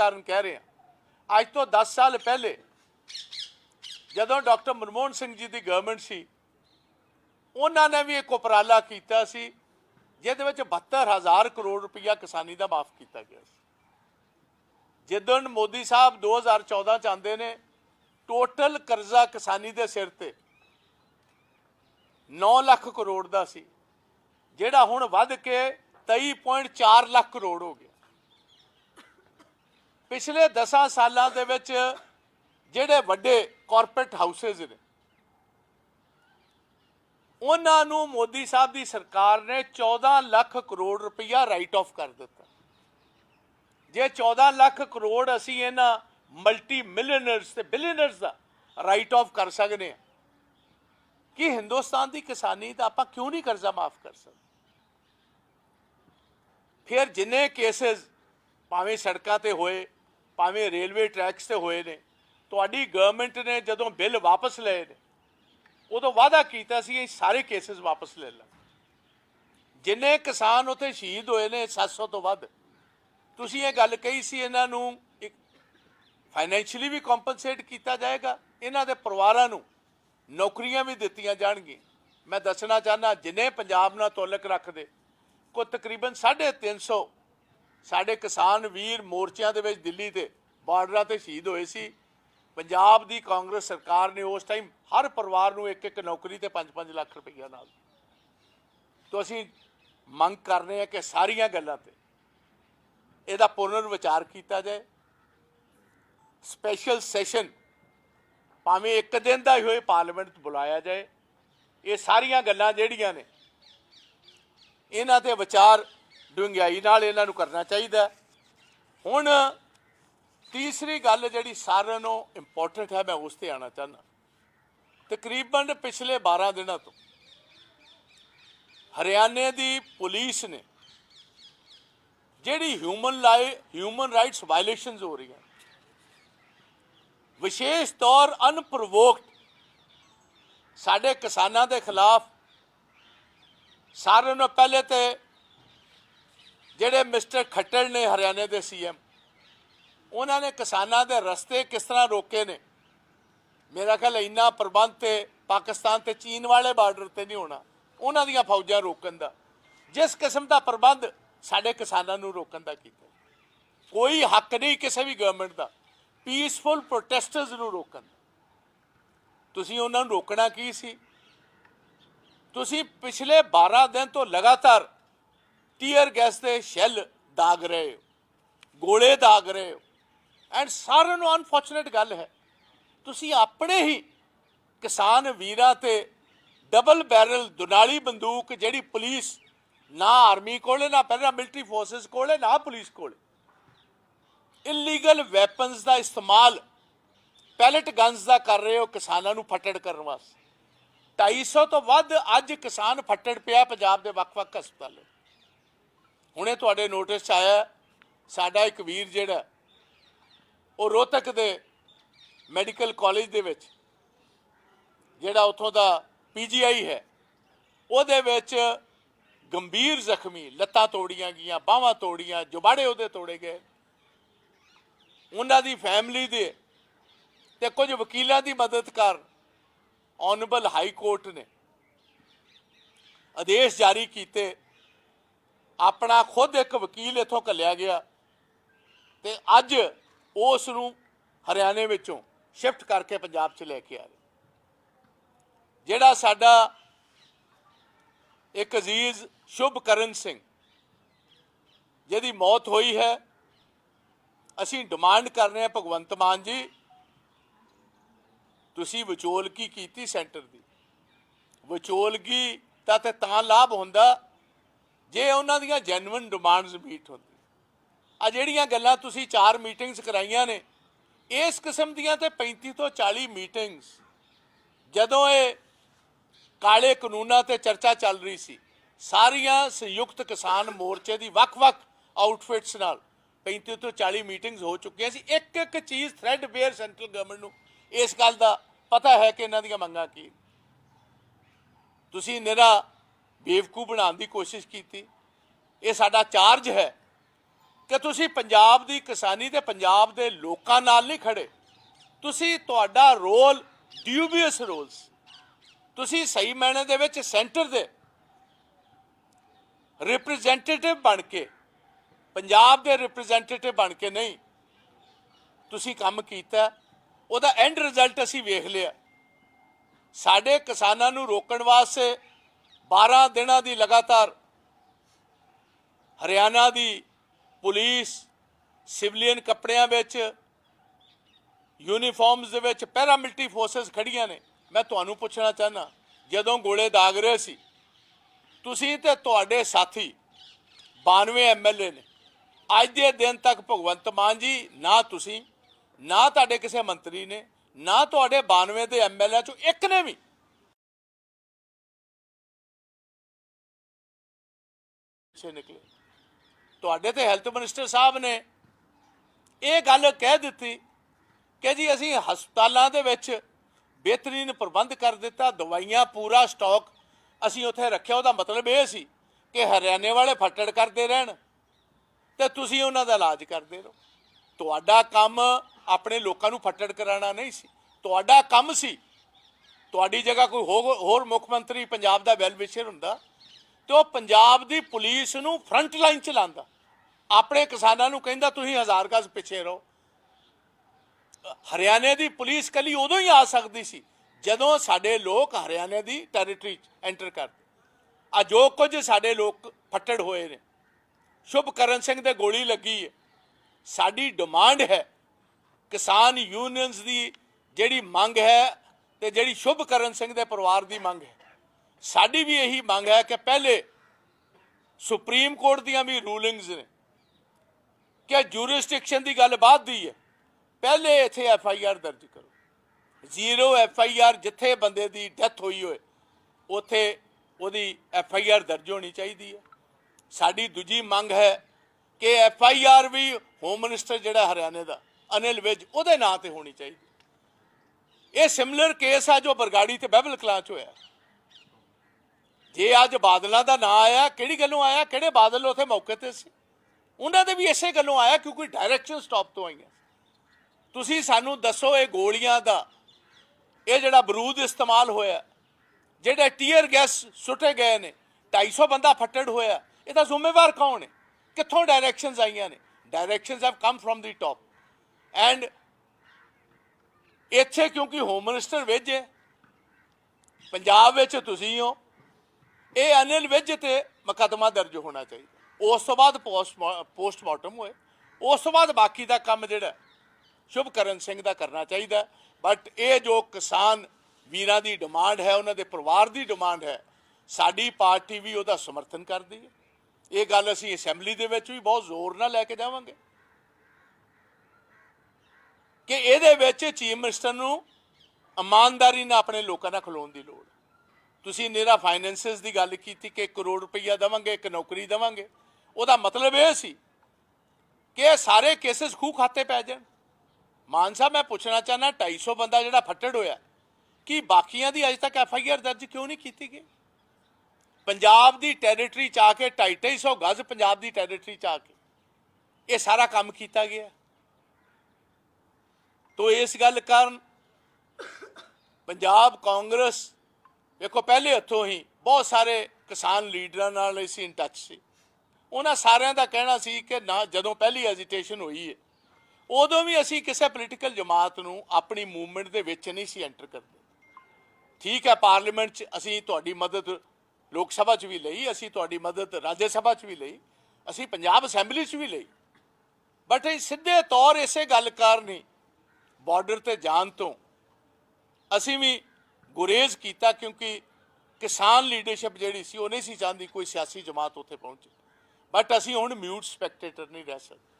ਕਾਰਨ ਕਹਿ ਰਿਹਾ ਅੱਜ ਤੋਂ 10 ਸਾਲ ਪਹਿਲੇ ਜਦੋਂ ਡਾਕਟਰ ਮਨਮੋਹਨ ਸਿੰਘ ਜੀ ਦੀ ਗਵਰਨਮੈਂਟ ਸੀ, ਉਹਨਾਂ ਨੇ ਵੀ ਇੱਕ ਉਪਰਾਲਾ ਕੀਤਾ ਸੀ, ਜਿਹਦੇ ਵਿੱਚ 72000 ਕਰੋੜ ਰੁਪਇਆ ਕਿਸਾਨੀ ਦਾ ਮਾਫ ਕੀਤਾ ਗਿਆ ਸੀ। ਜਦੋਂ ਮੋਦੀ ਸਾਹਿਬ 2014 ਚ ਆਉਂਦੇ ਨੇ ਟੋਟਲ ਕਰਜ਼ਾ ਕਿਸਾਨੀ ਦੇ ਸਿਰ ਤੇ 9 ਲੱਖ ਕਰੋੜ ਦਾ ਸੀ, ਜਿਹੜਾ ਹੁਣ ਵੱਧ ਕੇ 23.4 ਲੱਖ ਕਰੋੜ ਹੋ ਗਿਆ। ਪਿਛਲੇ 10 ਸਾਲਾਂ ਦੇ ਵਿੱਚ ਜਿਹੜੇ ਵੱਡੇ ਕਾਰਪੋਰੇਟ ਹਾਊਸਸ ਨੇ, ਉਹਨਾਂ ਨੂੰ ਮੋਦੀ ਸਾਹਿਬ ਦੀ ਸਰਕਾਰ ਨੇ 14 ਲੱਖ ਕਰੋੜ ਰੁਪਇਆ ਰਾਈਟ ਆਫ ਕਰ ਦਿੱਤਾ। ਜੇ 14 ਲੱਖ ਕਰੋੜ ਅਸੀਂ ਇਹਨਾਂ ਮਲਟੀ ਮਿਲੀਅਨਰਸ ਤੇ ਬਿਲੀਅਨਰਸ ਦਾ ਰਾਈਟ ਆਫ ਕਰ ਸਕਦੇ ਹਾਂ, ਕਿ ਹਿੰਦੁਸਤਾਨ ਦੀ ਕਿਸਾਨੀ ਦਾ ਆਪਾਂ ਕਿਉਂ ਨਹੀਂ ਕਰਜ਼ਾ ਮਾਫ ਕਰ ਸਕਦੇ? ਫਿਰ ਜਿੰਨੇ ਕੇਸਸ ਭਾਵੇਂ ਸੜਕਾਂ ਤੇ ਹੋਏ ਭਾਵੇਂ ਰੇਲਵੇ ਟਰੈਕਸ ਤੇ ਹੋਏ ਨੇ, ਤੁਹਾਡੀ ਗਵਰਨਮੈਂਟ ਨੇ ਜਦੋਂ ਬਿੱਲ ਵਾਪਸ ਲਏ ਨੇ, ਉਦੋਂ ਵਾਅਦਾ ਕੀਤਾ ਸੀ ਇਹ ਸਾਰੇ ਕੇਸਸ ਵਾਪਸ ਲੈ ਲੈ। ਜਿੰਨੇ ਕਿਸਾਨ ਉਥੇ ਸ਼ਹੀਦ ਹੋਏ ਨੇ 700 ਤੋਂ ਵੱਧ, ਤੁਸੀਂ ਇਹ ਗੱਲ ਕਹੀ ਸੀ ਇਹਨਾਂ ਨੂੰ ਇੱਕ ਫਾਈਨੈਂਸ਼ੀਅਲੀ ਵੀ ਕੰਪਨਸੇਟ ਕੀਤਾ ਜਾਏਗਾ, ਇਹਨਾਂ ਦੇ ਪਰਿਵਾਰਾਂ ਨੂੰ ਨੌਕਰੀਆਂ ਵੀ ਦਿੱਤੀਆਂ ਜਾਣਗੀਆਂ। ਮੈਂ ਦੱਸਣਾ ਚਾਹਨਾ ਜਿੰਨੇ ਪੰਜਾਬ ਨਾਲ ਤਾਲੁਕ ਰੱਖਦੇ ਕੋ ਤਕਰੀਬਨ 350 ਸਾਡੇ ਕਿਸਾਨ ਵੀਰ ਮੋਰਚਿਆਂ ਦੇ ਵਿੱਚ ਦਿੱਲੀ ਤੇ ਬਾਰਡਰਾਂ ਤੇ ਸ਼ਹੀਦ ਹੋਏ ਸੀ। ਪੰਜਾਬ ਦੀ ਕਾਂਗਰਸ ਸਰਕਾਰ ਨੇ ਉਸ ਟਾਈਮ ਹਰ ਪਰਿਵਾਰ ਨੂੰ ਇੱਕ ਇੱਕ ਨੌਕਰੀ ਤੇ 5-5 ਲੱਖ ਰੁਪਈਆ ਨਾਲ। ਤੋਂ ਅਸੀਂ ਮੰਗ ਕਰ ਰਹੇ ਹਾਂ ਕਿ ਸਾਰੀਆਂ ਗੱਲਾਂ ਤੇ ਇਹਦਾ ਪੁਨਰ ਵਿਚਾਰ ਕੀਤਾ ਜਾਏ। ਸਪੈਸ਼ਲ ਸੈਸ਼ਨ ਭਾਵੇਂ ਇੱਕ ਦਿਨ ਦਾ ਹੀ ਹੋਏ, ਪਾਰਲੀਮੈਂਟ ਬੁਲਾਇਆ ਜਾਏ। ਇਹ ਸਾਰੀਆਂ ਗੱਲਾਂ ਜਿਹੜੀਆਂ ਨੇ, ਇਹਨਾਂ ਤੇ ਵਿਚਾਰ ਡੂੰਘਾਈ ਨਾਲ ਇਹਨਾਂ ਨੂੰ ਕਰਨਾ ਚਾਹੀਦਾ। ਹੁਣ ਤੀਸਰੀ ਗੱਲ ਜਿਹੜੀ ਸਾਰਿਆਂ ਨੂੰ ਇੰਪੋਰਟੈਂਟ ਹੈ, ਮੈਂ ਉਸ ਤੇ ਆਣਾ ਚਾਹੁੰਦਾ। ਤਕਰੀਬਨ ਪਿਛਲੇ 12 ਦਿਨਾਂ ਤੋਂ ਹਰਿਆਣੇ ਦੀ ਪੁਲਿਸ ਨੇ ਜਿਹੜੀ ਹਿਊਮਨ ਲਾਈ ਹਿਊਮਨ ਰਾਈਟਸ ਵਾਇਲੇਸ਼ਨਸ ਹੋ ਰਹੀਆਂ, ਵਿਸ਼ੇਸ਼ ਤੌਰ ਅਨਪ੍ਰੋਵੋਕਡ ਸਾਡੇ ਕਿਸਾਨਾਂ ਦੇ ਖਿਲਾਫ, ਸਾਰਿਆਂ ਨੂੰ ਪਹਿਲੇ ਤੇ ਜਿਹੜੇ ਮਿਸਟਰ ਖੱਟੜ ਨੇ ਹਰਿਆਣੇ ਦੇ ਸੀਐਮ ਉਹਨਾਂ ਨੇ ਕਿਸਾਨਾਂ ਦੇ ਰਸਤੇ ਕਿਸ ਤਰ੍ਹਾਂ ਰੋਕੇ ਨੇ? ਮੇਰਾ ਖਿਆਲ ਇੰਨਾ ਪ੍ਰਬੰਧ ਤੇ ਪਾਕਿਸਤਾਨ ਤੇ ਚੀਨ ਵਾਲੇ ਬਾਰਡਰ ਤੇ ਨਹੀਂ ਹੋਣਾ। ਉਹਨਾਂ ਦੀਆਂ ਫੌਜਾਂ ਰੋਕਣ ਦਾ। ਜਿਸ ਕਿਸਮ ਦਾ ਪ੍ਰਬੰਧ ਸਾਡੇ ਕਿਸਾਨਾਂ ਨੂੰ ਰੋਕਣ ਦਾ ਕੀਤਾ ਕੋਈ ਹੱਕ ਨਹੀਂ ਕਿਸੇ ਵੀ ਗਵਰਨਮੈਂਟ ਦਾ। ਪੀਸਫੁਲ ਪ੍ਰੋਟੈਸਟਰਸ ਨੂੰ ਰੋਕਣ ਦਾ। ਤੁਸੀਂ ਉਹਨਾਂ ਨੂੰ ਰੋਕਣਾ ਕੀ ਸੀ? ਤੁਸੀਂ ਪਿਛਲੇ 12 ਦਿਨ ਤੋਂ ਲਗਾਤਾਰ ਟੀਅਰ ਗੈਸ ਦੇ ਸ਼ੈਲ ਦਾਗ ਰਹੇ ਹੋ। ਗੋਲੇ ਦਾਗ ਰਹੇ ਹੋ। ਐਂਡ ਸਾਰਿਆਂ ਨੂੰ ਅਨਫੋਰਚੂਨੇਟ ਗੱਲ ਹੈ। ਤੁਸੀਂ ਆਪਣੇ ਹੀ ਕਿਸਾਨ ਵੀਰਾਂ ਤੇ ਡਬਲ ਬੈਰਲ ਦੁਨਾਲੀ ਬੰਦੂਕ ਜਿਹੜੀ ਪੁਲਿਸ ਨਾ ਆਰਮੀ ਕੋਲੇ, ਨਾ ਪਹਿਲਾਂ ਮਿਲਟਰੀ ਫੋਰਸਸ ਕੋਲੇ, ਨਾ ਪੁਲਿਸ ਕੋਲੇ ਇਲੀਗਲ ਵੈਪਨਸ ਦਾ ਇਸਤੇਮਾਲ ਪੈਲਟ ਗਨਸ ਦਾ ਕਰ ਰਹੇ ਹੋ ਕਿਸਾਨਾਂ ਨੂੰ ਫੱਟੜ ਕਰਨ ਵਾਸਤੇ। 250 ਤੋਂ ਵੱਧ ਅੱਜ ਕਿਸਾਨ ਫੱਟੜ ਪਿਆ ਪੰਜਾਬ ਦੇ ਵੱਖ-ਵੱਖ ਹਸਪਤਾਲਾਂ। ਹੁਣੇ ਤੁਹਾਡੇ ਨੋਟਿਸ 'ਚ ਆਇਆ, ਸਾਡਾ ਇੱਕ ਵੀਰ ਜਿਹੜਾ ਉਹ ਰੋਹਤਕ ਦੇ ਮੈਡੀਕਲ ਕਾਲਜ ਦੇ ਵਿੱਚ, ਜਿਹੜਾ ਉੱਥੋਂ ਦਾ ਪੀਜੀਆਈ ਹੈ, ਉਹਦੇ ਵਿੱਚ ਗੰਭੀਰ ਜ਼ਖਮੀ, ਲੱਤਾਂ ਤੋੜੀਆਂ ਗਈਆਂ, ਬਾਹਾਂ ਤੋੜੀਆਂ, ਜੁਬਾੜੇ ਉਹਦੇ ਤੋੜੇ ਗਏ। ਉਹਨਾਂ ਦੀ ਫੈਮਿਲੀ ਦੇ ਤੇ ਕੁਝ ਵਕੀਲਾਂ ਦੀ ਮਦਦ ਕਰ ਆਨਰੇਬਲ ਹਾਈ ਕੋਰਟ ਨੇ ਆਦੇਸ਼ ਜਾਰੀ ਕੀਤੇ। ਆਪਣਾ ਖੁਦ ਇੱਕ ਵਕੀਲ ਇਥੋਂ ਕੱਲਿਆ ਗਿਆ ਤੇ ਅੱਜ ਉਸ ਨੂੰ ਹਰਿਆਣੇ ਵਿੱਚੋਂ ਸ਼ਿਫਟ ਕਰਕੇ ਪੰਜਾਬ 'ਚ ਲੈ ਕੇ ਆ ਰਹੇ। ਜਿਹੜਾ ਸਾਡਾ ਇੱਕ ਅਜ਼ੀਜ਼ ਸ਼ੁਭਕਰਨ ਸਿੰਘ, ਜਿਹਦੀ ਮੌਤ ਹੋਈ ਹੈ, ਅਸੀਂ ਡਿਮਾਂਡ ਕਰ ਰਹੇ ਹਾਂ ਭਗਵੰਤ ਮਾਨ ਜੀ, ਤੁਸੀਂ ਵਿਚੋਲਗੀ ਕੀਤੀ ਸੈਂਟਰ ਦੀ। ਵਿਚੋਲਗੀ ਤਾਂ ਤੇ ਤਾਂ ਲਾਭ ਹੁੰਦਾ ਜੇ ਉਹਨਾਂ ਦੀਆਂ ਜੈਨੂਇਨ ਡਿਮਾਂਡਸ ਮੀਟ ਹੁੰਦੀ। ਆ ਜਿਹੜੀਆਂ ਗੱਲਾਂ ਤੁਸੀਂ ਚਾਰ ਮੀਟਿੰਗਸ ਕਰਾਈਆਂ ਨੇ, ਇਸ ਕਿਸਮ ਦੀਆਂ ਤੇ 35 ਤੋਂ 40 ਮੀਟਿੰਗਸ, ਜਦੋਂ ਇਹ ਕਾਲੇ ਕਾਨੂੰਨਾਂ ਤੇ ਚਰਚਾ ਚੱਲ ਰਹੀ ਸੀ, ਸਾਰੀਆਂ ਸੰਯੁਕਤ ਕਿਸਾਨ ਮੋਰਚੇ ਦੀ ਵੱਖ-ਵੱਖ ਆਊਟਫਿਟਸ ਨਾਲ 35 ਤੋਂ 40 ਮੀਟਿੰਗਸ ਹੋ ਚੁੱਕੀਆਂ ਸੀ। ਇੱਕ ਇੱਕ ਚੀਜ਼ ਥ੍ਰੈਡ ਬੇਅਰ ਸੈਂਟਰਲ ਗਵਰਨਮੈਂਟ ਨੂੰ ਇਸ ਗੱਲ ਦਾ ਪਤਾ ਹੈ ਕਿ ਇਹਨਾਂ ਦੀਆਂ ਮੰਗਾਂ ਕੀ ਤੁਸੀਂ ਨਿਰਾ ਬੇਵਕੂ ਬਣਾਉਣ ਦੀ ਕੋਸ਼ਿਸ਼ ਕੀਤੀ। ਇਹ ਸਾਡਾ ਚਾਰਜ ਹੈ। ਕਿ ਤੁਸੀਂ ਪੰਜਾਬ ਦੀ ਕਿਸਾਨੀ ਤੇ ਪੰਜਾਬ ਦੇ ਲੋਕਾਂ ਨਾਲ ਨਹੀਂ ਖੜੇ। ਤੁਸੀਂ ਤੁਹਾਡਾ ਰੋਲ ਡਿਊਬੀਅਸ ਰੋਲਸ। ਤੁਸੀਂ ਸਹੀ ਮਾਇਨੇ ਦੇ ਵਿੱਚ ਸੈਂਟਰ ਦੇ ਰਿਪਰੈਜ਼ੈਂਟੇਟਿਵ ਬਣ ਕੇ, ਪੰਜਾਬ ਦੇ ਰਿਪਰੈਜ਼ੈਂਟੇਟਿਵ ਬਣ ਕੇ ਨਹੀਂ, ਤੁਸੀਂ ਕੰਮ ਕੀਤਾ। ਉਹਦਾ ਐਂਡ ਰਿਜ਼ਲਟ ਅਸੀਂ ਵੇਖ ਲਿਆ। ਸਾਡੇ ਕਿਸਾਨਾਂ ਨੂੰ ਰੋਕਣ ਵਾਸਤੇ 12 ਦਿਨਾਂ ਦੀ ਲਗਾਤਾਰ ਹਰਿਆਣਾ ਦੀ ਪੁਲਿਸ ਸਿਵਲੀਅਨ ਕੱਪੜਿਆਂ ਵਿੱਚ ਯੂਨੀਫਾਰਮਸ ਦੇ ਵਿੱਚ ਪੈਰਾਮਿਲਟਰੀ ਫੋਰਸਸ ਖੜੀਆਂ ਨੇ। ਮੈਂ ਤੁਹਾਨੂੰ ਪੁੱਛਣਾ ਚਾਹਨਾ ਜਦੋਂ ਗੋਲੇ ਦਾਗ ਰਹੇ ਸੀ, ਤੁਸੀਂ ਤੇ ਤੁਹਾਡੇ ਸਾਥੀ 92 ਐਮਐਲਏ ਨੇ। ਅੱਜ ਦੇ ਦਿਨ ਤੱਕ ਭਗਵੰਤ ਮਾਨ ਜੀ, ਨਾ ਤੁਸੀਂ, ਨਾ ਤੁਹਾਡੇ ਕਿਸੇ ਮੰਤਰੀ ਨੇ, ਨਾ ਤੁਹਾਡੇ 92 ਦੇ ਐਮਐਲਏ ਚੋਂ ਇੱਕ ਨੇ ਵੀ। ਪਿੱਛੇ ਨਿਕਲੇ। ਤੁਹਾਡੇ ਤੇ ਹੈਲਥ ਮਿਨਿਸਟਰ ਸਾਹਿਬ ਨੇ ਇਹ ਗੱਲ ਕਹਿ ਦਿੱਤੀ ਕਿ ਜੀ ਅਸੀਂ ਹਸਪਤਾਲਾਂ ਦੇ ਵਿੱਚ ਬਿਹਤਰੀਨ ਪ੍ਰਬੰਧ ਕਰ ਦਿੱਤਾ, ਦਵਾਈਆਂ ਪੂਰਾ ਸਟਾਕ ਅਸੀਂ ਉੱਥੇ ਰੱਖਿਆ। ਉਹਦਾ ਮਤਲਬ ਇਹ ਸੀ ਕਿ ਹਰਿਆਣੇ ਵਾਲੇ ਫੱਟੜ ਕਰਦੇ ਰਹਿਣ ਤੇ ਤੁਸੀਂ ਉਹਨਾਂ ਦਾ ਇਲਾਜ ਕਰਦੇ ਰਹੋ। ਤੁਹਾਡਾ ਕੰਮ ਆਪਣੇ ਲੋਕਾਂ ਨੂੰ ਫੱਟੜ ਕਰਾਉਣਾ ਨਹੀਂ ਸੀ। ਤੁਹਾਡਾ ਕੰਮ ਸੀ, ਤੁਹਾਡੀ ਜਗ੍ਹਾ ਕੋਈ ਹੋ- ਹੋਰ ਮੁੱਖ ਮੰਤਰੀ ਪੰਜਾਬ ਦਾ ਵੈਲ ਵਿਸ਼ਰ ਹੁੰਦਾ ਤੇ ਉਹ ਪੰਜਾਬ ਦੀ ਪੁਲਿਸ ਨੂੰ ਫਰੰਟ ਲਾਈਨ ਚ ਲਾਂਦਾ। ਆਪਣੇ ਕਿਸਾਨਾਂ ਨੂੰ ਕਹਿੰਦਾ, ਤੁਸੀਂ ਹਜ਼ਾਰ ਗਜ਼ ਪਿੱਛੇ ਰਹੋ। ਹਰਿਆਣੇ ਦੀ ਪੁਲਿਸ ਕੱਲੀ ਉਦੋਂ ਹੀ ਆ ਸਕਦੀ ਸੀ, ਜਦੋਂ ਸਾਡੇ ਲੋਕ ਹਰਿਆਣੇ ਦੀ ਟੈਰੀਟਰੀ 'ਚ ਐਂਟਰ ਕਰਦੇ। ਆ ਜੋ ਕੁਝ ਸਾਡੇ ਲੋਕ ਫੱਟੜ ਹੋਏ ਨੇ। ਸ਼ੁਭਕਰਨ ਸਿੰਘ ਦੇ ਗੋਲੀ ਲੱਗੀ ਹੈ ਸਾਡੀ ਡਿਮਾਂਡ ਹੈ ਕਿਸਾਨ ਯੂਨੀਅਨਸ ਦੀ ਜਿਹੜੀ ਮੰਗ ਹੈ ਤੇ ਜਿਹੜੀ ਸ਼ੁਭਕਰਨ ਸਿੰਘ ਦੇ ਪਰਿਵਾਰ ਦੀ ਮੰਗ ਹੈ। ਸਾਡੀ ਵੀ ਇਹੀ ਮੰਗ ਹੈ ਕਿ ਪਹਿਲੇ ਸੁਪਰੀਮ ਕੋਰਟ ਦੀਆਂ ਵੀ ਰੂਲਿੰਗਸ ਨੇ ਕਿ ਜੂਰਿਸਡਿਕਸ਼ਨ ਦੀ ਗੱਲ ਬਾਅਦ ਦੀ ਹੈ। ਪਹਿਲੇ ਇੱਥੇ ਐਫ ਆਈ ਆਰ ਦਰਜ ਕਰੋ। ਜ਼ੀਰੋ ਐਫ ਆਈ ਆਰ ਜਿੱਥੇ ਬੰਦੇ ਦੀ ਡੈਥ ਹੋਈ ਹੋਏ, ਉਥੇ ਉਹਦੀ ਐਫ ਆਈ ਆਰ ਦਰਜ ਹੋਣੀ ਚਾਹੀਦੀ ਹੈ। ਸਾਡੀ ਦੂਜੀ ਮੰਗ ਹੈ ਕਿ ਐਫ ਆਈ ਆਰ ਵੀ ਹੋਮ ਮਿਨਿਸਟਰ ਜਿਹੜਾ ਹਰਿਆਣੇ ਦਾ, ਅਨਿਲ ਵਿਜ, ਉਹਦੇ ਨਾਂ ਤੇ ਹੋਣੀ ਚਾਹੀਦੀ। ਇਹ ਸਿਮਿਲਰ ਕੇਸ ਆ ਜੋ ਬਰਗਾੜੀ ਤੇ ਬਹਿਬਲ ਕਲਾਂ ਚ ਹੋਇਆ। ਜੇ ਅੱਜ ਬਾਦਲਾਂ ਦਾ ਨਾਂ ਆਇਆ, ਕਿਹੜੀ ਗੱਲੋਂ ਆਇਆ, ਕਿਹੜੇ ਬਾਦਲ ਉਥੇ ਮੌਕੇ ਤੇ ਸੀ? ਉਹਨਾਂ ਦੇ ਵੀ ਇਸੇ ਗੱਲੋਂ ਆਇਆ ਕਿਉਂਕਿ ਡਾਇਰੈਕਸ਼ਨ ਸਟਾਪ ਤੋਂ ਆਈਆਂ। ਤੁਸੀਂ ਸਾਨੂੰ ਦੱਸੋ ਇਹ ਗੋਲੀਆਂ ਦਾ, ਇਹ ਜਿਹੜਾ ਬਰੂਦ ਇਸਤੇਮਾਲ ਹੋਇਆ, ਜਿਹੜੇ ਟੀਅਰ ਗੈਸ ਸੁੱਟੇ ਗਏ ਨੇ 250 ਬੰਦਾ ਫੱਟੜ ਹੋਇਆ ਇਹਦਾ ਜ਼ਿੰਮੇਵਾਰ ਕੌਣ ਹੈ? ਕਿੱਥੋਂ ਡਾਇਰੈਕਸ਼ਨਸ ਆਈਆਂ ਨੇ? Directions have come from the top end ਇੱਥੇ ਕਿਉਂਕਿ ਹੋਮ ਮਿਨਿਸਟਰ ਵਿਜ ਹੈ, ਪੰਜਾਬ ਵਿੱਚ ਤੁਸੀਂ ਹੋ ਇਹ ਅਨਿਲ ਵਿਜ ਤੇ ਮੁਕੱਦਮਾ ਦਰਜ ਹੋਣਾ ਚਾਹੀਦਾ। ਉਸ ਤੋਂ ਬਾਅਦ ਪੋਸਟਮਾਰਟਮ ਹੋਏ। ਉਸ ਤੋਂ ਬਾਅਦ ਬਾਕੀ ਦਾ ਕੰਮ ਜਿਹੜਾ ਸ਼ੁਭਕਰਨ ਸਿੰਘ ਦਾ ਕਰਨਾ ਚਾਹੀਦਾ ਬਟ ਇਹ ਜੋ ਕਿਸਾਨ ਵੀਰਾਂ ਦੀ ਡਿਮਾਂਡ ਹੈ, ਉਹਨਾਂ ਦੇ ਪਰਿਵਾਰ ਦੀ ਡਿਮਾਂਡ ਹੈ, ਸਾਡੀ ਪਾਰਟੀ ਵੀ ਉਹਦਾ ਸਮਰਥਨ ਕਰਦੀ ਹੈ। ਇਹ ਗੱਲ ਅਸੀਂ ਅਸੈਂਬਲੀ ਦੇ ਵਿੱਚ ਵੀ ਬਹੁਤ ਜ਼ੋਰ ਨਾਲ ਲੈ ਕੇ ਜਾਵਾਂਗੇ। ਕਿ ਇਹਦੇ ਵਿੱਚ ਚੀਫ ਮਿਨਿਸਟਰ ਨੂੰ ਇਮਾਨਦਾਰੀ ਨਾਲ ਆਪਣੇ ਲੋਕਾਂ ਨਾਲ ਖਲੋਣ ਦੀ ਲੋੜ ਹੈ। ਤੁਸੀਂ ਨੇਰਾ ਫਾਈਨੈਂਸਸ ਦੀ ਗੱਲ ਕੀਤੀ ਕਿ 1 ਕਰੋੜ ਰੁਪਈਆ ਦੇਵਾਂਗੇ, ਇੱਕ ਨੌਕਰੀ ਦੇਵਾਂਗੇ। ਉਹਦਾ ਮਤਲਬ ਇਹ ਸੀ ਕਿ ਇਹ ਸਾਰੇ ਕੇਸਸ ਖੂ ਖਾਤੇ ਪੈ ਜਾਣ। ਮਾਨ ਸਾਹਿਬ, ਮੈਂ ਪੁੱਛਣਾ ਚਾਹਨਾ 250 ਬੰਦਾ ਜਿਹੜਾ ਫੱਟੜ ਹੋਇਆ, ਕਿ ਬਾਕੀਆਂ ਦੀ ਅਜੇ ਤੱਕ ਐਫ ਆਈ ਆਰ ਦਰਜ ਕਿਉਂ ਨਹੀਂ ਕੀਤੀ ਗਈ? ਪੰਜਾਬ ਦੀ ਟੈਰੀਟਰੀ ਚ ਆ ਕੇ 250 ਗਜ਼ ਪੰਜਾਬ ਦੀ ਟੈਰੀਟਰੀ ਚ ਆ ਕੇ ਇਹ ਸਾਰਾ ਕੰਮ ਕੀਤਾ ਗਿਆ। ਤੋ ਇਸ ਗੱਲ ਕਾਰਨ ਪੰਜਾਬ ਕਾਂਗਰਸ ਵੇਖੋ, ਪਹਿਲੇ ਹੱਥੋਂ ਹੀ ਬਹੁਤ ਸਾਰੇ ਕਿਸਾਨ ਲੀਡਰਾਂ ਨਾਲ ਅਸੀਂ ਇਨ ਟੱਚ ਸੀ। ਉਹਨਾਂ ਸਾਰਿਆਂ ਦਾ ਕਹਿਣਾ ਸੀ ਕਿ ਨਾ, ਜਦੋਂ ਪਹਿਲੀ ਐਜੀਟੇਸ਼ਨ ਹੋਈ ਹੈ ਉਦੋਂ ਵੀ ਅਸੀਂ ਕਿਸੇ ਪੋਲੀਟੀਕਲ ਜਮਾਤ ਨੂੰ ਆਪਣੀ ਮੂਵਮੈਂਟ ਦੇ ਵਿੱਚ ਨਹੀਂ ਸੀ ਐਂਟਰ ਕਰਦੇ। ਠੀਕ ਹੈ ਪਾਰਲੀਮੈਂਟ 'ਚ ਅਸੀਂ ਤੁਹਾਡੀ ਮਦਦ ਲੋਕ ਸਭਾ 'ਚ ਵੀ ਲਈ, ਅਸੀਂ ਤੁਹਾਡੀ ਮਦਦ ਰਾਜ ਸਭਾ 'ਚ ਵੀ ਲਈ, ਅਸੀਂ ਪੰਜਾਬ ਅਸੈਂਬਲੀ 'ਚ ਵੀ ਲਈ। ਬਟ ਇਹ ਸਿੱਧੇ ਤੌਰ ਇਸੇ ਗੱਲ ਕਾਰਨ ਹੀ ਬਾਰਡਰ ਤੇ ਜਾਣ ਤੋਂ ਅਸੀਂ ਵੀ ਗੁਰੇਜ਼ ਕੀਤਾ ਕਿਉਂਕਿ ਕਿਸਾਨ ਲੀਡਰਸ਼ਿਪ ਜਿਹੜੀ ਸੀ, ਉਹ ਨਹੀਂ ਸੀ ਚਾਹੁੰਦੀ ਕੋਈ ਸਿਆਸੀ ਜਮਾਤ ਉੱਥੇ ਪਹੁੰਚੇ। ਬਟ ਅਸੀਂ ਹੁਣ ਮਿਊਟ ਸਪੈਕਟੇਟਰ ਨਹੀਂ ਰਹਿ ਸਕਦੇ।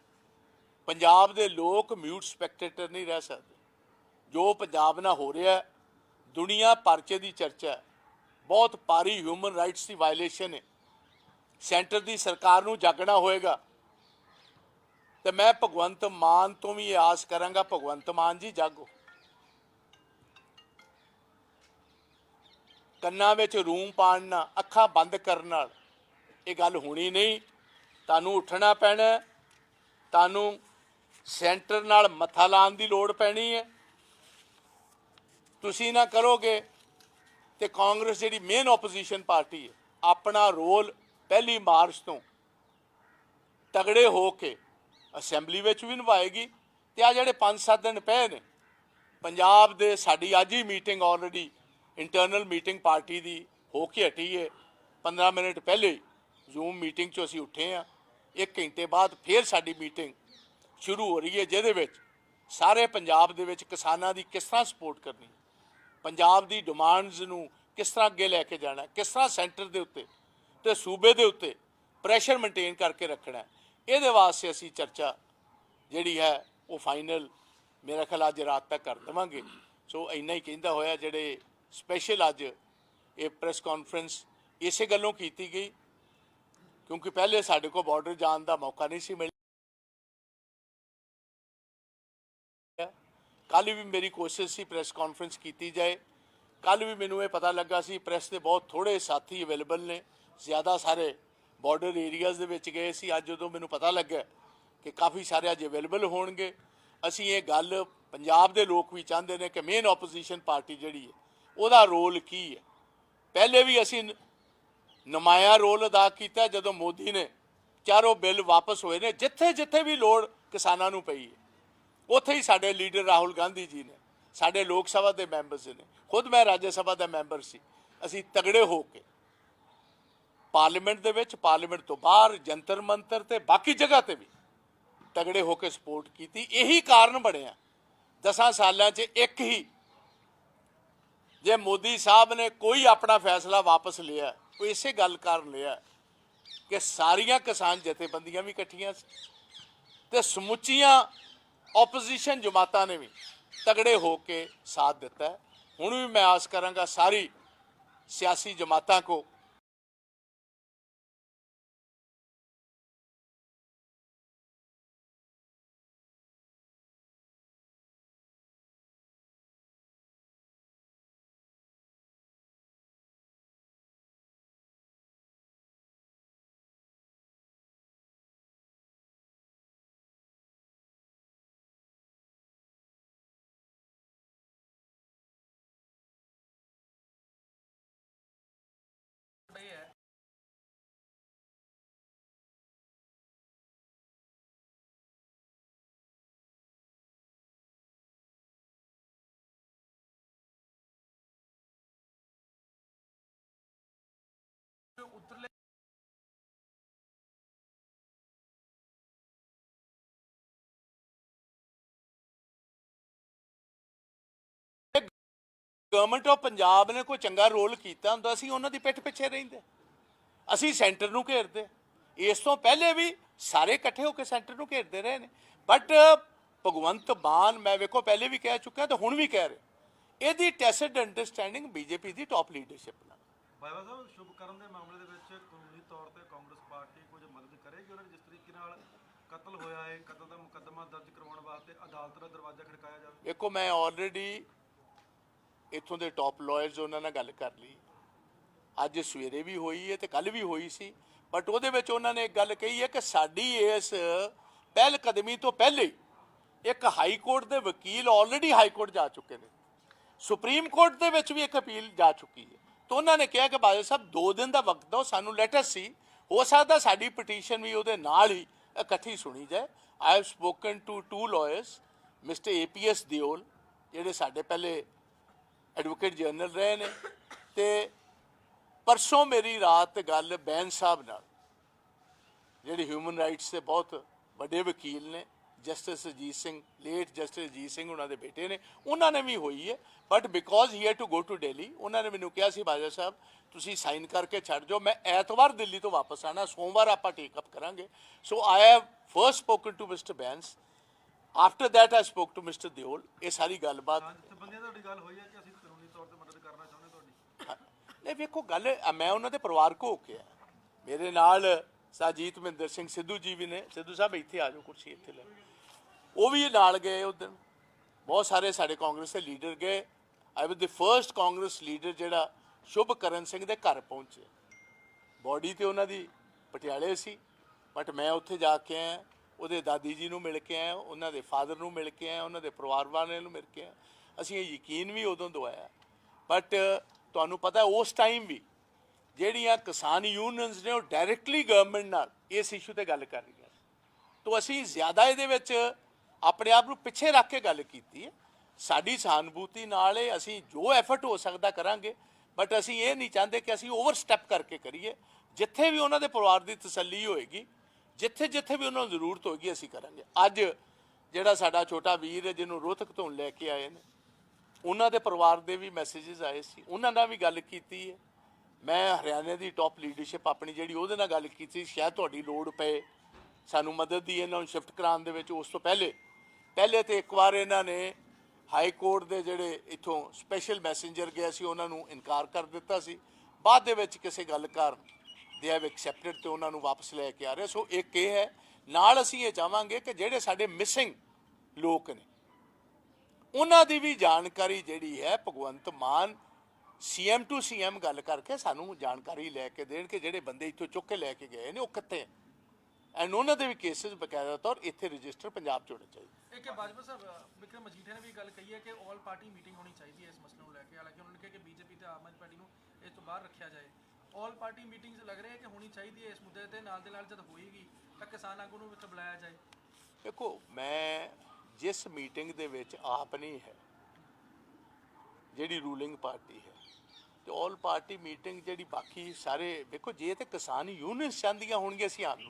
ਪੰਜਾਬ ਦੇ ਲੋਕ ਮਿਊਟ ਸਪੈਕਟੇਟਰ ਨਹੀਂ ਰਹਿ ਸਕਦੇ। ਜੋ ਪੰਜਾਬ ਨਾਲ ਹੋ ਰਿਹਾ ਦੁਨੀਆ ਪਰਚੇ ਦੀ ਚਰਚਾ ਹੈ। ਬਹੁਤ ਭਾਰੀ ਹਿਊਮਨ ਰਾਈਟਸ ਦੀ ਵਾਇਲੇਸ਼ਨ ਹੈ। ਸੈਂਟਰ ਦੀ ਸਰਕਾਰ ਨੂੰ ਜਾਗਣਾ ਹੋਏਗਾ। ਤੇ ਮੈਂ ਭਗਵੰਤ ਮਾਨ ਤੋਂ ਵੀ ਇਹ ਆਸ ਕਰਾਂਗਾ, ਭਗਵੰਤ ਮਾਨ ਜੀ ਜਾਗੋ। ਕੰਨਾਂ ਵਿੱਚ ਰੂਮ ਪਾਣ ਨਾਲ, ਅੱਖਾਂ ਬੰਦ ਕਰਨ ਨਾਲ, ਇਹ ਗੱਲ ਹੋਣੀ ਨਹੀਂ। ਤੁਹਾਨੂੰ ਉੱਠਣਾ ਪੈਣਾ ਤੁਹਾਨੂੰ ਸੈਂਟਰ ਨਾਲ ਮੱਥਾ ਲਾਉਣ ਦੀ ਲੋੜ ਪੈਣੀ ਹੈ। ਤੁਸੀਂ ਨਾ ਕਰੋਗੇ ਤੇ ਕਾਂਗਰਸ ਜਿਹੜੀ ਮੇਨ ਆਪੋਜੀਸ਼ਨ ਪਾਰਟੀ ਹੈ, ਆਪਣਾ ਰੋਲ ਪਹਿਲੀ ਮਾਰਚ ਤੋਂ ਤਗੜੇ ਹੋ ਕੇ ਅਸੈਂਬਲੀ ਵਿੱਚ ਵੀ ਨਿਭਾਏਗੀ। ਤੇ ਆ ਜਿਹੜੇ 5-7 ਦਿਨ ਪਏ ਨੇ, ਪੰਜਾਬ ਦੇ ਸਾਡੀ ਅੱਜ ਹੀ meeting already internal meeting party ਦੀ ਹੋ ਕੇ ਹਟੀ ਹੈ 15 ਮਿੰਟ ਪਹਿਲੇ ਜ਼ੂਮ ਮੀਟਿੰਗ 'ਚੋਂ ਅਸੀਂ ਉੱਠੇ ਆ। ਇੱਕ ਘੰਟੇ ਬਾਅਦ ਫੇਰ ਸਾਡੀ ਮੀਟਿੰਗ ਸ਼ੁਰੂ ਹੋ ਰਹੀ ਹੈ ਜਿਹਦੇ ਵਿੱਚ ਸਾਰੇ ਪੰਜਾਬ ਦੇ ਵਿੱਚ ਕਿਸਾਨਾਂ ਦੀ ਕਿਸ ਤਰ੍ਹਾਂ ਸਪੋਰਟ ਕਰਨੀ ਪੰਜਾਬ ਦੀ ਡਿਮਾਂਡਸ ਨੂੰ ਕਿਸ ਤਰ੍ਹਾਂ ਅੱਗੇ ਲੈ ਕੇ ਜਾਣਾ ਕਿਸ ਤਰ੍ਹਾਂ ਸੈਂਟਰ ਦੇ ਉੱਤੇ ਤੇ ਸੂਬੇ ਦੇ ਉੱਤੇ ਪ੍ਰੈਸ਼ਰ ਮੇਨਟੇਨ ਕਰਕੇ ਰੱਖਣਾ ਇਹਦੇ ਵਾਸਤੇ ਅਸੀਂ ਚਰਚਾ ਜਿਹੜੀ ਹੈ, ਉਹ ਫਾਈਨਲ ਮੇਰਾ ਖਿਆਲ ਅੱਜ ਰਾਤ ਤੱਕ ਕਰ ਦੇਵਾਂਗੇ। ਸੋ ਇੰਨਾ ਹੀ ਕਹਿੰਦਾ ਹੋਇਆ ਜਿਹੜੇ ਸਪੈਸ਼ਲ ਅੱਜ ਇਹ ਪ੍ਰੈਸ ਕਾਨਫਰੰਸ ਇਸੇ ਗੱਲੋਂ ਕੀਤੀ ਗਈ, ਕਿਉਂਕਿ ਪਹਿਲੇ ਸਾਡੇ ਕੋਲ ਬਾਰਡਰ ਜਾਣ ਦਾ ਮੌਕਾ ਨਹੀਂ ਸੀ ਮਿਲਿਆ। ਕੱਲ ਵੀ ਮੇਰੀ ਕੋਸ਼ਿਸ਼ ਸੀ ਪ੍ਰੈਸ ਕਾਨਫਰੰਸ ਕੀਤੀ ਜਾਏ। ਕੱਲ ਵੀ ਮੈਨੂੰ ਇਹ ਪਤਾ ਲੱਗਾ ਸੀ ਪ੍ਰੈਸ ਦੇ ਬਹੁਤ ਥੋੜੇ ਸਾਥੀ ਅਵੇਲੇਬਲ ਨੇ, ਜ਼ਿਆਦਾ ਸਾਰੇ ਬਾਰਡਰ ਏਰੀਆਜ਼ ਦੇ ਵਿੱਚ ਗਏ ਸੀ। ਅੱਜ ਜਦੋਂ ਮੈਨੂੰ ਪਤਾ ਲੱਗਾ ਕਿ ਕਾਫੀ ਸਾਰੇ ਅੱਜ ਅਵੇਲੇਬਲ ਹੋਣਗੇ, ਅਸੀਂ ਇਹ ਗੱਲ ਪੰਜਾਬ ਦੇ ਲੋਕ ਵੀ ਚਾਹੁੰਦੇ ਨੇ ਕਿ ਮੇਨ ਆਪੋਜੀਸ਼ਨ ਪਾਰਟੀ ਜਿਹੜੀ ਹੈ ਉਹਦਾ ਰੋਲ ਕੀ ਹੈ? ਪਹਿਲੇ ਵੀ ਅਸੀਂ ਨਮਾਇਆ ਰੋਲ ਅਦਾ ਕੀਤਾ ਜਦੋਂ ਮੋਦੀ ਨੇ, ਚਾਰੋਂ ਬਿੱਲ ਵਾਪਸ ਹੋਏ ਨੇ, ਜਿੱਥੇ ਜਿੱਥੇ ਵੀ ਲੋੜ ਕਿਸਾਨਾਂ ਨੂੰ ਪਈ ਹੈ। ਉੱਥੇ ਹੀ ਸਾਡੇ ਲੀਡਰ ਰਾਹੁਲ ਗਾਂਧੀ ਜੀ ਨੇ, ਸਾਡੇ ਲੋਕ ਸਭਾ ਦੇ ਮੈਂਬਰਸ ਨੇ, ਖੁਦ ਮੈਂ ਰਾਜ ਸਭਾ ਦਾ ਮੈਂਬਰ ਸੀ, ਅਸੀਂ ਤਗੜੇ ਹੋ ਕੇ ਪਾਰਲੀਮੈਂਟ ਦੇ ਵਿੱਚ, ਪਾਰਲੀਮੈਂਟ ਤੋਂ ਬਾਹਰ, ਜੰਤਰ ਮੰਤਰ ਤੇ ਬਾਕੀ ਜਗ੍ਹਾ ਤੇ ਵੀ ਤਗੜੇ ਹੋ ਕੇ ਸਪੋਰਟ ਕੀਤੀ। ਇਹੀ ਕਾਰਨ ਬਣਿਆ। ਦਸਾਂ ਸਾਲਾਂ 'ਚ ਇੱਕ ਹੀ ਜੇ ਮੋਦੀ ਸਾਹਿਬ ਨੇ ਕੋਈ ਆਪਣਾ ਫੈਸਲਾ ਵਾਪਸ ਲਿਆ ਉਹ ਇਸੇ ਗੱਲ ਕਾਰਨ ਲਿਆ ਕਿ ਸਾਰੀਆਂ ਕਿਸਾਨ ਜਥੇਬੰਦੀਆਂ ਵੀ ਇਕੱਠੀਆਂ ਸੀ ਤੇ ਸਮੁੱਚੀਆਂ ਆਪੋਜੀਸ਼ਨ ਜਮਾਤਾਂ ਨੇ ਵੀ ਤਗੜੇ ਹੋ ਕੇ ਸਾਥ ਦਿੱਤਾ ਹੁਣ ਵੀ ਮੈਂ ਆਸ ਕਰਾਂਗਾ ਸਾਰੀ ਸਿਆਸੀ ਜਮਾਤਾਂ ਕੋ ਗਵਰਨਮੈਂਟ ਆਫ ਪੰਜਾਬ ਨੇ ਕੋਈ ਚੰਗਾ ਰੋਲ ਕੀਤਾ ਹੁੰਦਾ ਸੀ ਉਹਨਾਂ ਦੀ ਪਿੱਠ ਪਿੱਛੇ ਰਹਿੰਦੇ। ਅਸੀਂ ਸੈਂਟਰ ਨੂੰ ਘੇਰਦੇ। ਇਸ ਤੋਂ ਪਹਿਲੇ ਵੀ ਸਾਰੇ ਇਕੱਠੇ ਹੋ ਕੇ ਸੈਂਟਰ ਨੂੰ ਘੇਰਦੇ ਰਹੇ ਨੇ। ਬਟ ਭਗਵੰਤ ਮਾਨ ਮੈਂ ਵੇਖੋ ਪਹਿਲੇ ਵੀ ਕਹਿ ਚੁੱਕਾ ਤੇ ਹੁਣ ਵੀ ਕਹਿ ਰਿਹਾ। ਇਹਦੀ ਟੈਸਿਡ ਅੰਡਰਸਟੈਂਡਿੰਗ ਬੀਜੇਪੀ ਦੀ ਟਾਪ ਲੀਡਰਸ਼ਿਪ ਨਾਲ। ਬਾਬਾ ਸਾਹਿਬ ਸ਼ੁਭਕਰਨ ਦੇ ਮਾਮਲੇ ਦੇ ਵਿੱਚ ਕਾਨੂੰਨੀ ਤੌਰ ਤੇ ਕਾਂਗਰਸ ਪਾਰਟੀ ਕੁਝ ਮਦਦ ਕਰੇਗੀ ਉਹਨਾਂ ਨੇ ਜਿਸ ਤਰੀਕੇ ਨਾਲ ਕਤਲ ਹੋਇਆ ਹੈ ਕਤਲ ਦਾ ਮੁਕੱਦਮਾ ਦਰਜ ਕਰਵਾਉਣ ਵਾਸਤੇ ਅਦਾਲਤ ਦਾ ਦਰਵਾਜ਼ਾ ਖੜਕਾਇਆ ਜਾਵੇ? ਵੇਖੋ ਮੈਂ ਆਲਰੇਡੀ ਇੱਥੋਂ ਦੇ ਟਾਪ ਲਾਇਰਸ ਉਹਨਾਂ ਨਾਲ ਗੱਲ ਕਰ ਲਈ। ਅੱਜ ਸਵੇਰੇ ਵੀ ਹੋਈ ਹੈ ਤੇ ਕੱਲ ਵੀ ਹੋਈ ਸੀ। ਬਟ ਉਹਦੇ ਵਿੱਚ ਉਹਨਾਂ ਨੇ ਇੱਕ ਗੱਲ ਕਹੀ ਹੈ ਕਿ ਸਾਡੀ ਇਸ ਪਹਿਲ ਕਦਮੀ ਤੋਂ ਪਹਿਲੇ ਹੀ ਇੱਕ ਹਾਈ ਕੋਰਟ ਦੇ ਵਕੀਲ ਆਲਰੇਡੀ ਹਾਈ ਕੋਰਟ ਜਾ ਚੁੱਕੇ ਨੇ। ਸੁਪਰੀਮ ਕੋਰਟ ਦੇ ਵਿੱਚ ਵੀ ਇੱਕ ਅਪੀਲ ਜਾ ਚੁੱਕੀ ਹੈ ਤਾਂ ਉਹਨਾਂ ਨੇ ਕਿਹਾ ਕਿ ਬਾਦਲ ਸਾਹਿਬ 2 ਦਿਨ ਦਾ ਵਕਤ ਦਿਓ, ਸਾਨੂੰ ਲੈਟਰ ਸੀ। ਹੋ ਸਕਦਾ ਸਾਡੀ ਪਟੀਸ਼ਨ ਵੀ ਉਹਦੇ ਨਾਲ ਹੀ ਇਕੱਠੀ ਸੁਣੀ ਜਾਏ। I have spoken to two lawyers mister A P S Deol ਜਿਹੜੇ ਸਾਡੇ ਪਹਿਲੇ ਐਡਵੋਕੇਟ ਜਨਰਲ ਰਹੇ ਨੇ ਤੇ ਪਰਸੋਂ ਮੇਰੀ ਰਾਤ ਗੱਲ ਬੈਨ ਸਾਹਿਬ ਨਾਲ, ਜਿਹੜੇ ਹਿਊਮਨ ਰਾਈਟਸ ਦੇ ਬਹੁਤ ਵੱਡੇ ਵਕੀਲ ਨੇ justice Ajit Singh late justice Ajit Singh ਉਹਨਾਂ ਦੇ ਬੇਟੇ ਨੇ, ਉਹਨਾਂ ਨੇ ਵੀ ਹੋਈ ਹੈ but because he had to go to Delhi ਉਹਨਾਂ ਨੇ ਮੈਨੂੰ ਕਿਹਾ ਸੀ ਬਾਜਾ ਸਾਹਿਬ, ਤੁਸੀਂ ਸਾਈਨ ਕਰਕੇ ਛੱਡ ਜਾਓ, ਮੈਂ ਐਤਵਾਰ ਦਿੱਲੀ ਤੋਂ ਵਾਪਸ ਆਣਾ ਸੋਮਵਾਰ ਆਪਾਂ ਟੇਕ ਅਪ ਕਰਾਂਗੇ। So I have first spoken to mister Bains after that I spoke to mister Deol ਇਹ ਸਾਰੀ ਗੱਲਬਾਤ ਬੰਦਿਆਂ ਤੁਹਾਡੀ ਗੱਲ ਹੋਈ ਹੈ ਕਿ ਅਸੀਂ ਕਾਨੂੰਨੀ ਤੌਰ ਤੇ ਮਦਦ ਕਰਨਾ ਚਾਹੁੰਦੇ ਤੁਹਾਡੀ ਹਾਂ। ਨਹੀਂ ਵੇਖੋ, ਗੱਲ ਮੈਂ ਉਹਨਾਂ ਦੇ ਪਰਿਵਾਰ ਕੋ ਹੋ ਕੇ ਆ ਮੇਰੇ ਨਾਲ ਸਾਜੀਤ ਮਹਿੰਦਰ ਸਿੰਘ ਸਿੱਧੂ ਜੀ ਵੀ ਨੇ, ਸਿੱਧੂ ਸਾਹਿਬ ਇੱਥੇ ਆ ਜਾਓ ਕੁਰਸੀ ਇੱਥੇ ਲੈ ਉਹ ਵੀ ਨਾਲ ਗਏ ਉਸ ਬਹੁਤ ਸਾਰੇ ਸਾਡੇ ਕਾਂਗਰਸ ਦੇ ਲੀਡਰ ਗਏ। I was the first Congress leader ਜਿਹੜਾ ਸ਼ੁਭ ਕਰਨ ਸਿੰਘ ਦੇ ਘਰ ਪਹੁੰਚੇ ਬੋਡੀ ਤੇ ਉਹਨਾਂ ਦੀ ਪਟਿਆਲੇ ਸੀ, ਬਟ ਮੈਂ ਉੱਥੇ ਜਾ ਕੇ ਆਇਆ। ਉਹਦੇ ਦਾਦੀ ਜੀ ਨੂੰ ਮਿਲ ਕੇ ਆਇਆ, ਉਹਨਾਂ ਦੇ ਫਾਦਰ ਨੂੰ ਮਿਲ ਕੇ ਆਇਆ, ਉਹਨਾਂ ਦੇ ਪਰਿਵਾਰ ਵਾਲਿਆਂ ਨੂੰ ਮਿਲ ਕੇ ਆਇਆ। ਅਸੀਂ ਇਹ ਯਕੀਨ ਵੀ ਉਦੋਂ ਦਵਾਇਆ ਬਟ ਤੁਹਾਨੂੰ ਪਤਾ ਉਸ ਟਾਈਮ ਵੀ ਜਿਹੜੀਆਂ ਕਿਸਾਨ ਯੂਨੀਅਨਸ ਨੇ ਉਹ ਡਾਇਰੈਕਟਲੀ ਗਵਰਨਮੈਂਟ ਨਾਲ ਇਸ ਇਸ਼ੂ ਤੇ ਗੱਲ ਕਰ ਰਹੀਆਂ ਤੋਂ ਅਸੀਂ ਜ਼ਿਆਦਾ ਇਹਦੇ ਵਿੱਚ ਆਪਣੇ ਆਪ ਨੂੰ ਪਿੱਛੇ ਰੱਖ ਕੇ ਗੱਲ ਕੀਤੀ ਹੈ। ਸਾਡੀ ਸਹਾਨੁਭੂਤੀ ਨਾਲ ਅਸੀਂ ਜੋ ਐਫਰਟ ਹੋ ਸਕਦਾ ਕਰਾਂਗੇ ਬਟ ਅਸੀਂ ਇਹ ਨਹੀਂ ਚਾਹੁੰਦੇ ਕਿ ਅਸੀਂ ਓਵਰ ਸਟੈਪ ਕਰਕੇ ਕਰੀਏ। ਜਿੱਥੇ ਵੀ ਉਹਨਾਂ ਦੇ ਪਰਿਵਾਰ ਦੀ ਤਸੱਲੀ ਹੋਏਗੀ, ਜਿੱਥੇ ਜਿੱਥੇ ਵੀ ਉਹਨਾਂ ਨੂੰ ਜ਼ਰੂਰਤ ਹੋਏਗੀ ਅਸੀਂ ਕਰਾਂਗੇ। ਅੱਜ ਜਿਹੜਾ ਸਾਡਾ ਛੋਟਾ ਵੀਰ ਹੈ, ਜਿਹਨੂੰ ਰੋਹਤਕ ਤੋਂ ਲੈ ਕੇ ਆਏ ਨੇ ਉਹਨਾਂ ਦੇ ਪਰਿਵਾਰ ਦੇ ਵੀ ਮੈਸੇजेस ਆਏ ਸੀ। ਉਹਨਾਂ ਨਾਲ ਵੀ ਗੱਲ ਕੀਤੀ ਹੈ। ਮੈਂ ਹਰਿਆਣੇ ਦੀ ਟੌਪ ਲੀਡਰਸ਼ਿਪ ਆਪਣੀ ਜਿਹੜੀ ਉਹਦੇ ਨਾਲ ਗੱਲ ਕੀਤੀ ਸ਼ਾਇਦ ਤੁਹਾਡੀ ਲੋੜ ਪਏ। ਸਾਨੂੰ ਮਦਦ ਦੀ ਇਹਨਾਂ ਨੂੰ ਸ਼ਿਫਟ ਕਰਾਉਣ ਦੇ ਵਿੱਚ। ਉਸ ਤੋਂ ਪਹਿਲੇ ਪਹਿਲੇ ਤੇ ਇੱਕ ਵਾਰ ਇਹਨਾਂ ਨੇ ਹਾਈ ਕੋਰਟ ਦੇ ਜਿਹੜੇ ਇਥੋਂ ਸਪੈਸ਼ਲ ਮੈਸੇਂਜਰ ਗਿਆ ਸੀ, ਉਹਨਾਂ ਨੂੰ ਇਨਕਾਰ ਕਰ ਦਿੱਤਾ ਸੀ। ਬਾਅਦ ਦੇ ਵਿੱਚ ਕਿਸੇ ਗੱਲ ਕਾਰਨ ਦੇ ਹੈਵ ਐਕਸੈਪਟਡ ਤੇ ਉਹਨਾਂ ਨੂੰ ਵਾਪਸ ਲੈ ਕੇ ਆ ਰਹੇ। ਸੋ ਇੱਕ ਇਹ ਹੈ, ਨਾਲ ਅਸੀਂ ਇਹ ਚਾਹਾਂਗੇ ਕਿ ਜਿਹੜੇ ਸਾਡੇ ਮਿਸਿੰਗ ਲੋਕ ਨੇ ਉਹਨਾਂ ਦੀ ਵੀ ਜਾਣਕਾਰੀ ਜਿਹੜੀ ਹੈ Bhagwant Mann CM to CM ਗੱਲ ਕਰਕੇ ਸਾਨੂੰ ਜਾਣਕਾਰੀ ਲੈ ਕੇ ਦੇਣ ਕਿ ਜਿਹੜੇ ਬੰਦੇ ਇੱਥੋਂ ਚੁੱਕ ਕੇ ਲੈ ਕੇ ਗਏ ਨੇ ਉਹ ਕਿੱਥੇ ਐਂਡ ਉਹਨਾਂ ਦੇ ਵੀ ਕੇਸਿਸ ਬਕਾਇਦਾ ਤੌਰ ਇੱਥੇ ਰਜਿਸਟਰ ਪੰਜਾਬ ਚ ਹੋਣੇ ਚਾਹੀਦੇ। ਇੱਕ ਬਾਜਵਾ ਸਾਹਿਬ ਵਿਕਰਮ ਮਜੀਠੀਆ ਨੇ ਵੀ ਗੱਲ ਕਹੀ ਹੈ ਕਿ ਆਲ ਪਾਰਟੀ ਮੀਟਿੰਗ ਹੋਣੀ ਚਾਹੀਦੀ ਹੈ ਇਸ ਮਸਲੇ ਨੂੰ ਲੈ ਕੇ। ਹਾਲਾਂਕਿ ਉਹਨਾਂ ਨੇ ਕਿਹਾ ਕਿ ਬੀਜੇਪੀ ਤੇ ਆਮ ਆਦਮੀ ਪਾਰਟੀ ਨੂੰ ਇਸ ਤੋਂ ਬਾਹਰ ਰੱਖਿਆ ਜਾਏ। ਆਲ ਪਾਰਟੀ ਮੀਟਿੰਗਸ ਲੱਗ ਰਿਹਾ ਹੈ ਕਿ ਹੋਣੀ ਚਾਹੀਦੀ ਹੈ ਇਸ ਮੁੱਦੇ ਤੇ ਨਾਲ ਦੇ ਨਾਲ ਜਦ ਹੋਏਗੀ ਤਾਂ ਕਿਸਾਨ ਆਗੂ ਨੂੰ ਵਿੱਚ ਬੁਲਾਇਆ ਜਾਏ। ਦੇਖੋ ਮੈਂ ਜਿਸ ਮੀਟਿੰਗ ਦੇ ਵਿੱਚ ਆਪ ਨਹੀਂ ਹੈ, ਜਿਹੜੀ ਰੂਲਿੰਗ ਪਾਰਟੀ ਹੈ। ਤੇ ਆਲ ਪਾਰਟੀ ਮੀਟਿੰਗ ਜਿਹੜੀ ਬਾਕੀ ਸਾਰੇ, ਵੇਖੋ, ਜੇ ਤੇ ਕਿਸਾਨ ਯੂਨੀਅਨਸ ਚਾਹੁੰਦੀਆਂ ਹੋਣਗੀਆਂ ਅਸੀਂ ਆਪ ਨੂੰ।